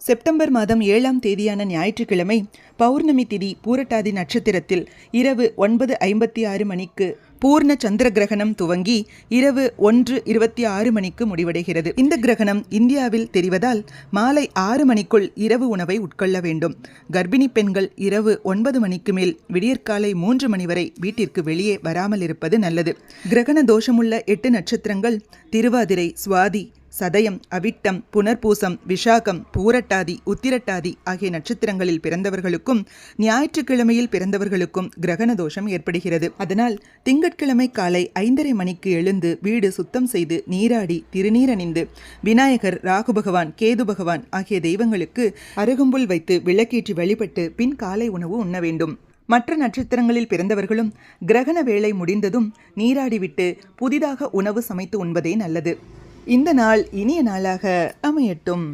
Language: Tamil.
செப்டம்பர் மாதம் ஏழாம் தேதியான ஞாயிற்றுக்கிழமை பௌர்ணமி திதி பூரட்டாதி நட்சத்திரத்தில் இரவு ஒன்பது ஐம்பத்தி ஆறு மணிக்கு பூர்ண சந்திர கிரகணம் துவங்கி இரவு ஒன்று இருபத்தி ஆறு மணிக்கு முடிவடைகிறது. இந்த கிரகணம் இந்தியாவில் தெரிவதால் மாலை ஆறு மணிக்குள் இரவு உணவை உட்கொள்ள வேண்டும். கர்ப்பிணி பெண்கள் இரவு ஒன்பது மணிக்கு மேல் விடியற்காலை மூன்று மணி வரை வீட்டிற்கு வெளியே வராமல் இருப்பது நல்லது. கிரகண தோஷமுள்ள எட்டு நட்சத்திரங்கள் திருவாதிரை சுவாதி சதயம் அவிட்டம் புனர்பூசம் விஷாகம் பூரட்டாதி உத்திரட்டாதி ஆகிய நட்சத்திரங்களில் பிறந்தவர்களுக்கும் ஞாயிற்றுக்கிழமையில் பிறந்தவர்களுக்கும் கிரகண தோஷம் ஏற்படுகிறது. அதனால் திங்கட்கிழமை காலை ஐந்தரை மணிக்கு எழுந்து வீடு சுத்தம் செய்து நீராடி திருநீரணிந்து விநாயகர் ராகு பகவான் கேது பகவான் ஆகிய தெய்வங்களுக்கு அருகம்புல் வைத்து விளக்கேற்றி வழிபட்டு பின் காலை உணவு உண்ண வேண்டும். மற்ற நட்சத்திரங்களில் பிறந்தவர்களும் கிரகண வேளை முடிந்ததும் நீராடிவிட்டு புதிதாக உணவு சமைத்து உண்பதே நல்லது. இந்த நாள் இனிய நாளாக அமையட்டும்.